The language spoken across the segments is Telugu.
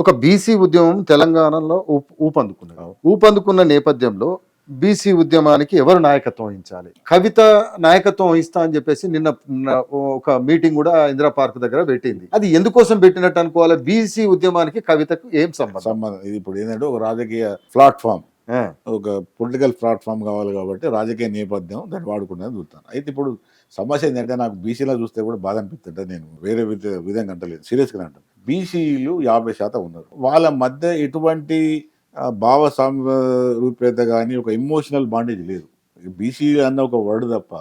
ఒక బీసీ ఉద్యమం తెలంగాణలో ఊప్- ఊపందుకున్నది. ఊపందుకున్న నేపథ్యంలో బీసీ ఉద్యమానికి ఎవరు నాయకత్వం వహించాలి? కవిత నాయకత్వం వహిస్తా అని చెప్పేసి నిన్న ఒక మీటింగ్ కూడా ఇందిరా పార్క్ దగ్గర పెట్టింది. అది ఎందుకోసం పెట్టినట్టు అనుకోవాలి? బీసీ ఉద్యమానికి కవితకు ఏం సంబంధం? సంబంధం. ఇది ఇప్పుడు ఏంటంటే ఒక రాజకీయ ప్లాట్ఫామ్. ఒక పొలిటికల్ ప్లాట్ఫామ్ కావాలి కాబట్టి రాజకీయ నేపథ్యం దాన్ని వాడుకునేది చూస్తాను. అయితే ఇప్పుడు సమస్య ఏంటంటే నాకు బీసీలో చూస్తే కూడా బాధ అనిపిస్తుంటే నేను వేరే విధ విధంగా అంటలేదు. సీరియస్గా అంటాను బీసీలు యాభై శాతం ఉన్నారు. వాళ్ళ మధ్య ఎటువంటి ఆ, భావ రూపేత కానీ ఒక ఎమోషనల్ బాండేజ్ లేదు. బీసీ అన్న ఒక వర్డ్ తప్ప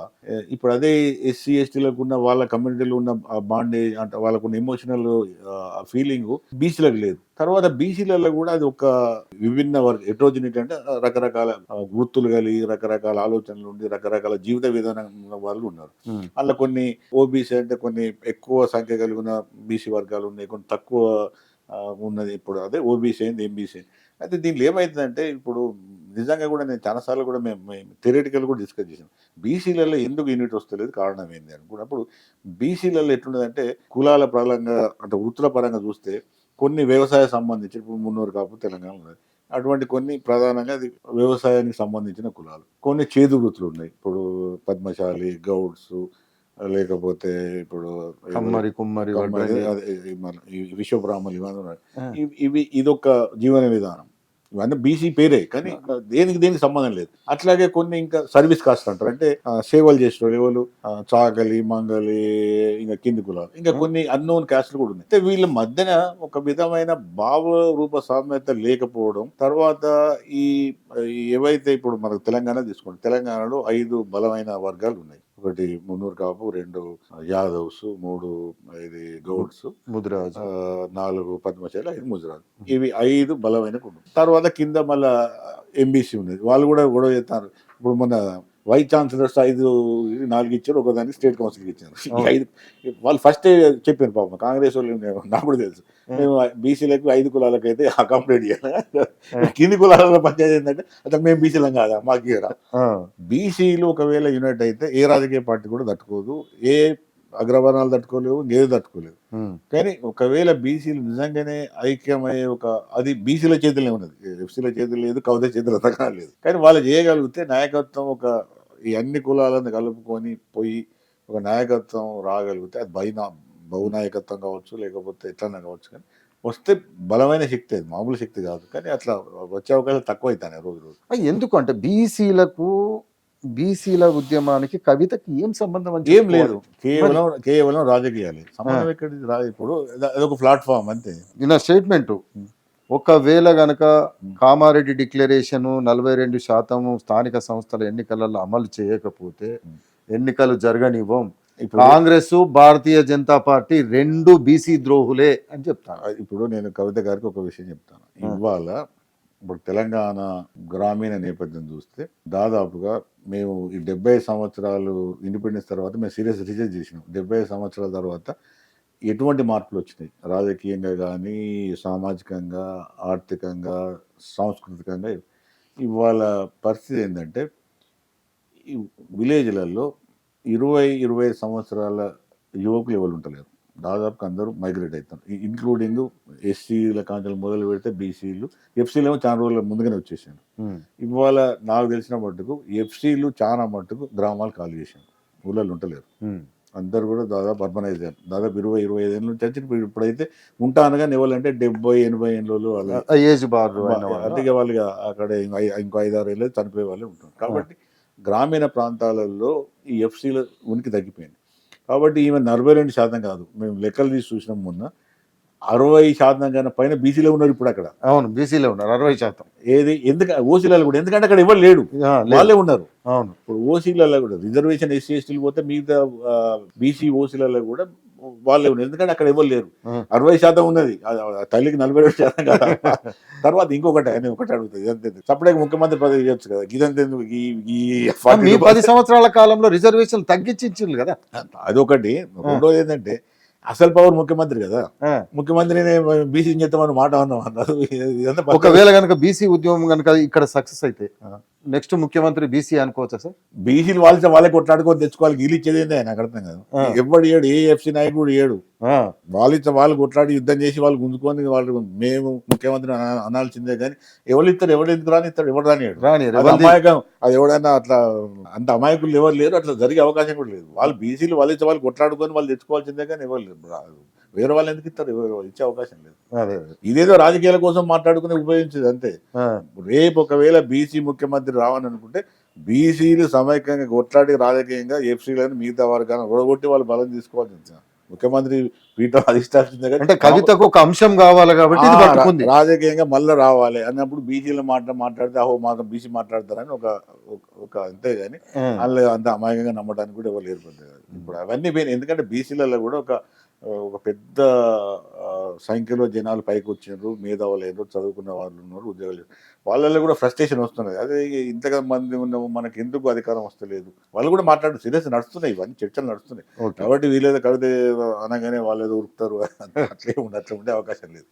ఇప్పుడు అదే ఎస్సీ ఎస్టీలకు ఉన్న వాళ్ళ కమ్యూనిటీలో ఉన్న బాండేజ్ అంటే వాళ్ళకున్న ఎమోషనల్ ఫీలింగ్ బీసీలకు లేదు. తర్వాత బీసీలలో కూడా అది ఒక విభిన్న వర్గ ఎట్రోజినిటీ అంటే రకరకాల వృత్తులు కలిగి రకరకాల ఆలోచనలు ఉండి రకరకాల జీవిత విధానం వాళ్ళు ఉన్నారు. అందులో కొన్ని ఓబీసీ అంటే కొన్ని ఎక్కువ సంఖ్య కలిగిన బీసీ వర్గాలు ఉన్నాయి కొన్ని తక్కువ ఉన్నది. ఇప్పుడు అదే ఓబీసీ అయింది ఎంబీసీ అయితే దీంట్లో ఏమవుతుందంటే ఇప్పుడు నిజంగా కూడా నేను చాలాసార్లు కూడా మేము మేము థియరిటికల్ కూడా డిస్కస్ చేసాం. బీసీలలో ఎందుకు యూనిట్ వస్తలేదు కారణం ఏంది అనుకున్నప్పుడు బీసీలలో ఎట్లున్నదంటే కులాల పరంగా అంటే వృత్తుల పరంగా చూస్తే కొన్ని వ్యవసాయ సంబంధించి ఇప్పుడు మున్నూరు కాపు తెలంగాణ ఉన్నది. అటువంటి కొన్ని ప్రధానంగా అది వ్యవసాయానికి సంబంధించిన కులాలు. కొన్ని చేదు వృత్తులు ఉన్నాయి. ఇప్పుడు పద్మశాలి గౌడ్స్ లేకపోతే ఇప్పుడు కమ్మరి కుమ్మరి విశ్వబ్రాహ్మణులు ఇవన్నీ ఉన్నాయి. ఇవి ఇదొక జీవన విధానం. ఇవన్నీ బీసీ పేరే కానీ దేనికి దేనికి సంబంధం లేదు. అట్లాగే కొన్ని ఇంకా సర్వీస్ కాస్ట్ అంటారు అంటే సేవలు చేసిన ఎవరు? చాకలి మంగలి ఇంకా కింది కులాలు. ఇంకా కొన్ని అన్నోన్ క్యాస్ట్లు కూడా ఉన్నాయి. అయితే వీళ్ళ మధ్యన ఒక విధమైన భావ రూప సామ్యత లేకపోవడం తర్వాత ఈ ఈ ఏవైతే ఇప్పుడు మనకు తెలంగాణ తీసుకోండి తెలంగాణలో ఐదు బలమైన వర్గాలు ఉన్నాయి. ఒకటి మున్నూరు కాపు రెండు యాదవ్స్ మూడు ఇది గౌడ్స్ ముదిరాజు. నాలుగు పద్మశాలి ఐదు ముజరాలు ఇవి ఐదు బలమైన కుటుంబం. తర్వాత కింద మళ్ళా ఎంబీసీ ఉన్నది. వాళ్ళు కూడా గొడవ చేస్తారు ఇప్పుడు మన వైస్ ఛాన్సలర్స్ ఐదు నాలుగు ఇచ్చారు ఒకదానికి స్టేట్ కౌన్సిల్కి ఇచ్చారు. ఐదు వాళ్ళు ఫస్ట్ చెప్పారు పాపం కాంగ్రెస్ వాళ్ళు నాకు కూడా తెలుసు. మేము బీసీలకు ఐదు కులాలకు అయితే అకామిడేట్ చేయాలి కింది కులాలలో పంచాయతీ ఏంటంటే అసలు మేము బీసీలం కాదా? మాకు బీసీలు ఒకవేళ యునైట్ అయితే ఏ రాజకీయ పార్టీ కూడా తట్టుకోదు ఏ అగ్రవర్ణాలు తట్టుకోలేవు ఏది తట్టుకోలేవు కానీ ఒకవేళ బీసీలు నిజంగానే ఐక్యమయ్యే ఒక అది బీసీల చేతుల్లో ఉన్నది. ఎఫ్సీల చేతులు లేదు కవిత చేతులు అంతగా లేదు. కానీ వాళ్ళు చేయగలిగితే నాయకత్వం ఒక ఈ అన్ని కులాలను కలుపుకొని పోయి ఒక నాయకత్వం రాగలిగితే అది బైనా బహునాయకత్వం కావచ్చు లేకపోతే ఎట్లన్నా కావచ్చు కానీ వస్తే బలమైన శక్తి అది మామూలు శక్తి కాదు కానీ అట్లా వచ్చే అవకాశాలు తక్కువ అవుతాయి రోజు రోజు. ఎందుకు అంటే బీసీలకు బీసీల ఉద్యమానికి కవితకి ఏం సంబంధం అని ఏం? లేదు. కేవలం కేవలం రాజకీయాలే. సంబంధం ఎక్కడిది? రా ఇప్పుడు అదొక ప్లాట్ఫామ్ అంతే. ఈయన స్టేట్మెంట్. ఒకవేళ గనక కామారెడ్డి డిక్లరేషన్ నలభై రెండు శాతం స్థానిక సంస్థల ఎన్నికలలో అమలు చేయకపోతే ఎన్నికలు జరగనివ్వం. ఇప్పుడు కాంగ్రెస్ భారతీయ జనతా పార్టీ రెండు బీసీ ద్రోహులే అని చెప్తాను ఇప్పుడు నేను కవిత గారికి ఒక విషయం చెప్తాను. ఇవాళ ఇప్పుడు తెలంగాణ గ్రామీణ నేపథ్యం చూస్తే దాదాపుగా మేము ఈ డెబ్బై సంవత్సరాలు ఇండిపెండెన్స్ తర్వాత మేము సీరియస్ రీసెర్చ్ చేసినాం. డెబ్బై సంవత్సరాల తర్వాత ఎటువంటి మార్పులు వచ్చినాయి రాజకీయంగా కానీ సామాజికంగా ఆర్థికంగా సాంస్కృతికంగా ఇవాళ పరిస్థితి ఏంటంటే విలేజ్లలో ఇరవై ఇరవై సంవత్సరాల యువకులు ఎవరు ఉంటలేరు దాదాపు అందరూ మైగ్రేట్ అవుతారు ఇంక్లూడింగ్ ఎస్సీల కాంచెలు మొదలు పెడితే బీసీలు ఎఫ్సీలు ఏమో చాలా రోజుల ముందుగానే వచ్చేసారు ఇవాళ నాకు తెలిసిన మట్టుకు ఎఫ్సీలు చాలా మట్టుకు గ్రామాలు ఖాళీ చేశారు ఊళ్ళలో ఉంటలేరు అందరు కూడా దాదాపు అర్బనైజ్ అయ్యారు దాదాపు ఇరవై ఇరవై ఐదు ఏళ్ళ నుంచి వచ్చి ఇప్పుడు ఇప్పుడైతే ఉంటానగా ఎవరంటే డెబ్బై ఎనభై ఏళ్ళు అలా ఏజ్ బార్. అందుకే వాళ్ళు అక్కడ ఇంకో ఐదారు ఏళ్ళు చనిపోయే వాళ్ళే ఉంటారు కాబట్టి గ్రామీణ ప్రాంతాలలో ఈ ఎఫ్సీల ఉనికి తగ్గిపోయింది. కాబట్టి ఈమె నలభై రెండు శాతం కాదు. మేము లెక్కలు తీసి చూసినాం మొన్న. అరవై శాతం కన్నా పైన బీసీలో ఉన్నారు ఇప్పుడు అక్కడ. అవును బీసీలో ఉన్నారు అరవై శాతం. ఏది ఎందుకు ఓసీలలో కూడా ఎందుకంటే అక్కడ ఎవరు లేడు. వాళ్ళే ఉన్నారు. అవును. ఇప్పుడు ఓసీలలో కూడా రిజర్వేషన్ ఎస్సీ ఎస్టీలు పోతే మిగతా బీసీ ఓసీలలో కూడా వాళ్ళే ఉన్నారు. ఎందుకంటే అక్కడ ఎవరు లేరు. అరవై శాతం ఉన్నది. తల్లికి నలభై రెండు శాతం కదా. తర్వాత ఇంకొకటి ఆయన ఒకటి అడుగుతుంది ఇదంతే సపరేట్ ముఖ్యమంత్రి పదవి ఇవ్వచ్చు కదా. ఇదంతే పది సంవత్సరాల కాలంలో రిజర్వేషన్ తగ్గించింది కదా. అదొకటి. రెండోది ఏంటంటే అసలు పవర్ ముఖ్యమంత్రి కదా. ముఖ్యమంత్రిని బీసీ చేస్తామని మాట అన్నాం అన్నారు ఒకవేళ గనక బీసీ ఉద్యమం గనక ఇక్కడ సక్సెస్ అయితే నెక్స్ట్ ముఖ్యమంత్రి బీసీ అనుకోవచ్చా సార్? బీసీలు వాళ్ళ వాళ్ళే కొట్లాడుకొని తెచ్చుకోవాలి. గీలు ఇచ్చేది నాకు అర్థం కాదు. ఎవడు ఏడు? ఏ ఎఫ్సీ నాయకుడు ఏడు. ఆ, వాళ్ళు ఇచ్చే వాళ్ళు కొట్లాడి యుద్ధం చేసి వాళ్ళు గుంజుకొని వాళ్ళు మేము ముఖ్యమంత్రి అనా- అనాల్సిందే కానీ ఎవరు ఇస్తారు? ఎవరు ఎందుకు రాని ఇస్తారు ఎవరు రాని అమాయకం. అది ఎవడైనా అట్లా అంత అమాయకులు ఎవరు లేరు? అట్లా జరిగే అవకాశం కూడా లేదు. వాళ్ళు బీసీలు వాళ్ళు ఇచ్చే వాళ్ళు కొట్లాడుకొని వాళ్ళు తెచ్చుకోవాల్సిందే కానీ ఎవరు లేరు. వేరే వాళ్ళు ఎందుకు ఇస్తారు? ఇచ్చే అవకాశం లేదు. ఇదేదో రాజకీయాల కోసం మాట్లాడుకుని ఉపయోగించేది అంతే. రేపు ఒకవేళ బీసీ ముఖ్యమంత్రి రావని అనుకుంటే బీసీలు సమైక్యంగా కొట్లాడి రాజకీయంగా ఎఫ్సీలను మిగతా వర్గాలను ఓడగొట్టి వాళ్ళు బలం తీసుకోవాల్సింది ముఖ్యమంత్రి పీఠం అధిష్టాల్సిందే కానీ అంటే కవితకు ఒక అంశం కావాలి కాబట్టి రాజకీయంగా మళ్ళీ రావాలి అన్నప్పుడు బీసీల మాట మాట్లాడితే అహో మాత్రం బీసీ మాట్లాడతారని ఒక ఒక- అంతే కానీ వాళ్ళు అంత అమాయకంగా నమ్మడానికి కూడా ఎవరు పెద్దగా. ఇప్పుడు అవన్నీ పోయినాయి. ఎందుకంటే బీసీలలో కూడా ఒక ఒక పెద్ద సంఖ్యలో జనాలు పైకి వచ్చినారు మేధావులు అయినారు చదువుకున్న వాళ్ళు ఉన్నారు ఉద్యోగాలు. వాళ్ళల్లో కూడా ఫ్రస్ట్రేషన్ వస్తున్నది. అదే ఇంతగా మంది ఉన్నాము మనకి ఎందుకు అధికారం వస్తలేదు? వాళ్ళు కూడా మాట్లాడు సీరియస్ నడుస్తున్నాయి ఇవన్నీ చర్చలు నడుస్తున్నాయి. కాబట్టి వీళ్ళేదో కవిత అనగానే వాళ్ళు ఏదో ఉరుకుతారు అట్లా ఉండే అవకాశం లేదు.